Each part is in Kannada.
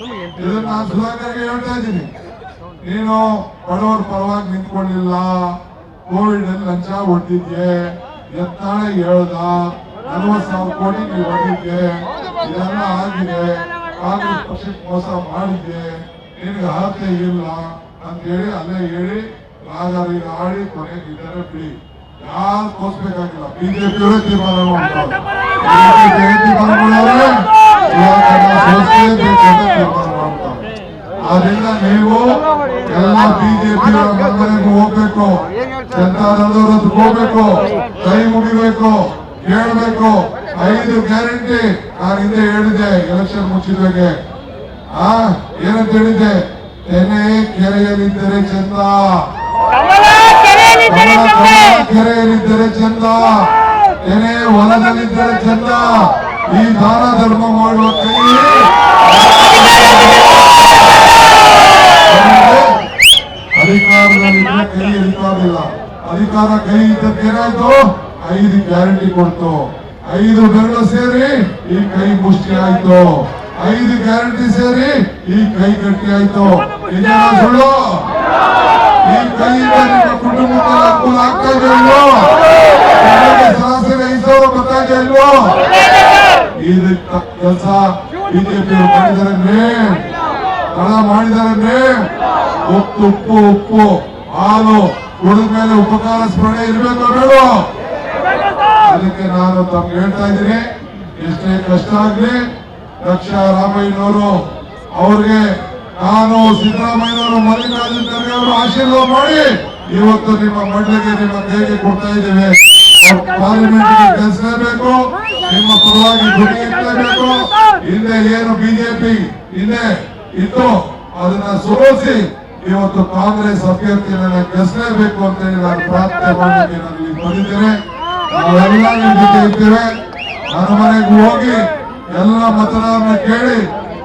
ಇದನ್ನ ನಾನು ಸುಧಾಕರ್ಗೆ ಹೇಳ್ತಾ ಇದ್ದೀನಿ. ನೀನು ಬಡವರ ಪರವಾಗಿ ನಿಂತ್ಕೊಂಡಿಲ್ಲ. ಕೋವಿಡ್ ಅಲ್ಲಿ ಲಂಚ ಹೊಡೆದಿದ್ದೆ ಎತ್ತಾಳೆ ಹೇಳ್ದ. ನಲವತ್ ಸಾವಿರ ಕೋಟಿ ನೀವು ಹೊಡೆದಿದ್ದೆ ಇದೆಲ್ಲ ಆಗಿದೆ. ಕಾಂಗ್ರೆಸ್ ಪಕ್ಷಕ್ಕೆ ಮೋಸ ಮಾಡಿದ್ದೆ ನಿನಗೆ ಅರ್ಹತೆ ಇಲ್ಲ. ಅಂತ ಹೇಳಿ ಅಲ್ಲೇ ಹೇಳಿ ರಾಜಿ ಆಡಿ ಕೊನೆಗೆ ಇದ್ದಾರೆ ಬಿಡಿ. ಯಾರು ತೋರಿಸ್ಬೇಕಾಗಿಲ್ಲ. ಬಿಜೆಪಿ ತೀರ್ಮಾನ ಮಾಡ್ತಾರೆ. ಆದ್ರಿಂದ ನೀವು ಎಲ್ಲ ಬಿಜೆಪಿ ಮನೆಗೆ ಹೋಗ್ಬೇಕು. ಜನತಾದಳದವ್ರ ಹೋಗ್ಬೇಕು. ಕೈ ಮುಗಿಬೇಕು. ಕೇಳಬೇಕು ಐದು ಗ್ಯಾರಂಟಿ ನಾನು ಹಿಂದೆ ಹೇಳಿದೆ ಎಲೆಕ್ಷನ್ ಮುಚ್ಚಿದ್ವಾಗೆ ಆ ಏನಂತ ಹೇಳಿದ್ದೆ? ತೆನೆ ಕೆರೆಯಲ್ಲಿದ್ದರೆ ಚಂದ. ಕೆರೆಯಲ್ಲಿದ್ದರೆ ಚಂದ. ತೆನೆ ಹೊಲದಲ್ಲಿದ್ದರೆ ಚಂದ. ಈ ದಾನ ಧರ್ಮ ಮಾಡುವ ಕೈ ಅಧಿಕಾರದಲ್ಲಿ ಕೈ ಇರ್ತಾರಿಲ್ಲ ಅಧಿಕಾರ ಕೈ ಇದ್ದಕ್ಕೇನಾಯ್ತು ಐದು ಗ್ಯಾರಂಟಿ ಕೊಡ್ತು. ಐದು ಬೆರಳು ಸೇರಿ ಈ ಕೈ ಮುಷ್ಟಿ ಆಯ್ತು. ಐದು ಗ್ಯಾರಂಟಿ ಸೇರಿ ಈ ಕೈ ಗಟ್ಟಿ ಆಯ್ತು. ಸುಳ್ಳು? ಈ ಕೈಯಿಂದ ನಿಮ್ಮ ಕುಟುಂಬಕ್ಕೆ ಅನುಕೂಲ ಆಗ್ತಾ ಇದೆ ಕೆಲಸ ಬಿಜೆಪಿ ಮಾಡಿದಾರೆ ಕಳ ಮಾಡಿದಾರನ್ನೇ ಉಪ್ಪು ಉಪ್ಪು ಉಪ್ಪು, ಹಾಲು, ಕುಡಿದ ಮೇಲೆ ಉಪಕಾರ, ಸ್ಮರಣೆ ಇರಬೇಕು ಬೇಡ ಅದಕ್ಕೆ ನಾನು ತಮ್ಗೆ ಹೇಳ್ತಾ ಇದ್ದೀನಿ, ಎಷ್ಟೇ ಕಷ್ಟ ಆಗ್ಲಿ ದಕ್ಷ ರಾಮಯ್ಯನವರು ಅವ್ರಿಗೆ ನಾನು ಸಿದ್ದರಾಮಯ್ಯನವರು ಮಲ್ಲಿಕಾರ್ಜುನ ಖರ್ಗೆ ಅವರು ಆಶೀರ್ವಾದ ಮಾಡಿ ಇವತ್ತು ನಿಮ್ಮ ಮಂಡಳಿಗೆ ನಿಮ್ಮ ಕೈಗೆ ಕೊಡ್ತಾ ಇದ್ದೇವೆ. ಪಾರ್ಲಿಮೆಂಟ್ಗೆ ಬೇಕು ನಿಮ್ಮ ಪರವಾಗಿ ಧ್ವನಿ ಎತ್ತಲೇಬೇಕು ಹಿಂದೆ ಏನು ಬಿಜೆಪಿ ಹಿಂದೆ ಇತ್ತು ಅದನ್ನ ಸೋಲಿಸಿ ಇವತ್ತು ಕಾಂಗ್ರೆಸ್ ಅಭ್ಯರ್ಥಿಯನ್ನ ಗೆಲ್ಲಿಸಲೇಬೇಕು ಅಂತ ಹೇಳಿ ನಾನು ಪ್ರಾರ್ಥನೆ ಮಾಡೋಕೆ ನಾನು ಇಲ್ಲಿ ಬಂದಿದ್ದೇನೆ. ನಾವೆಲ್ಲ ನಿಮ್ಮ ಜೊತೆ ಇದ್ದೇವೆ. ನನ್ನ ಮನೆಗೆ ಹೋಗಿ ಎಲ್ಲ ಮತದಾರನ ಕೇಳಿ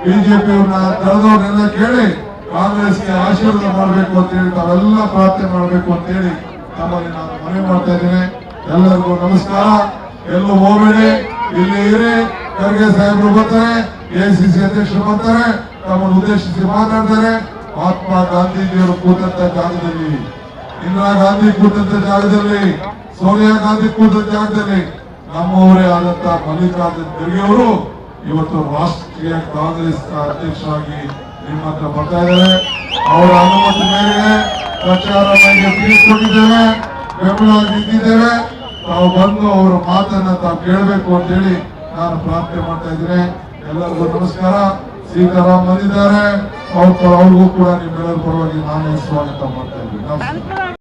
ಬಿಜೆಪಿ ಅವ್ರನ್ನ ಕಳೆದವ್ರನ್ನೆಲ್ಲ ಕೇಳಿ ಕಾಂಗ್ರೆಸ್ಗೆ ಆಶೀರ್ವಾದ ಮಾಡಬೇಕು ಅಂತ ಹೇಳಿ ತಾವೆಲ್ಲ ಪ್ರಾರ್ಥನೆ ಮಾಡಬೇಕು ಅಂತ ಹೇಳಿ ತಮ್ಮಲ್ಲಿ ನಾನು ಮನವಿ ಮಾಡ್ತಾ ಇದ್ದೇನೆ. ಎಲ್ಲರಿಗೂ ನಮಸ್ಕಾರ. ಎಲ್ಲೂ ಹೋಗಬೇಡಿ. ಇಲ್ಲಿ ಇರಿ. ಖರ್ಗೆ ಸಾಹೇಬರು ಬರ್ತಾರೆ ಎಸಿಸಿ ಅಧ್ಯಕ್ಷರು ಬರ್ತಾರೆ, ತಮ್ಮನ್ನು ಉದ್ದೇಶಿಸಿ ಮಾತಾಡ್ತಾರೆ. ಮಹಾತ್ಮ ಗಾಂಧೀಜಿಯವರು ಕೂತಂತ ಜಾಗದಲ್ಲಿ, ಇಂದಿರಾ ಗಾಂಧಿ ಕೂತಂತ ಜಾಗದಲ್ಲಿ, ಸೋನಿಯಾ ಗಾಂಧಿ ಕೂತ ಜಾಗದಲ್ಲಿ ನಮ್ಮವರೇ ಆದಂತ ಮಲ್ಲಿಕಾರ್ಜುನ್ ಖರ್ಗೆ ಅವರು ಇವತ್ತು ರಾಷ್ಟ್ರೀಯ ಕಾಂಗ್ರೆಸ್ ಅಧ್ಯಕ್ಷರಾಗಿ ನಿಮ್ಮ ಹತ್ರ ಬರ್ತಾ ಇದ್ದಾರೆ. ಅವರ ಅನುಮತಿ ಮೇರೆಗೆ ಪ್ರಚಾರ ಕೊಟ್ಟಿದ್ದೇವೆ ಬೆಂಬಲ ನಿಂತಿದ್ದೇವೆ ತಾವು ಬಂದು ಅವರ ಮಾತನ್ನ ತಾವು ಕೇಳಬೇಕು ಅಂತ ಹೇಳಿ ನಾನು ಪ್ರಾರ್ಥನೆ ಮಾಡ್ತಾ ಇದ್ರೆ ಎಲ್ಲರಿಗೂ ನಮಸ್ಕಾರ. ಸೀತಾರಾಮ್ ಬಂದಿದ್ದಾರೆ. ಅವ್ರ ಅವ್ರಿಗೂ ಕೂಡ ನಿಮ್ಮೆಲ್ಲರ ಪರವಾಗಿ ನಾನೇ ಸ್ವಾಗತ ಮಾಡ್ತಾ ಇದ್ದೀನಿ.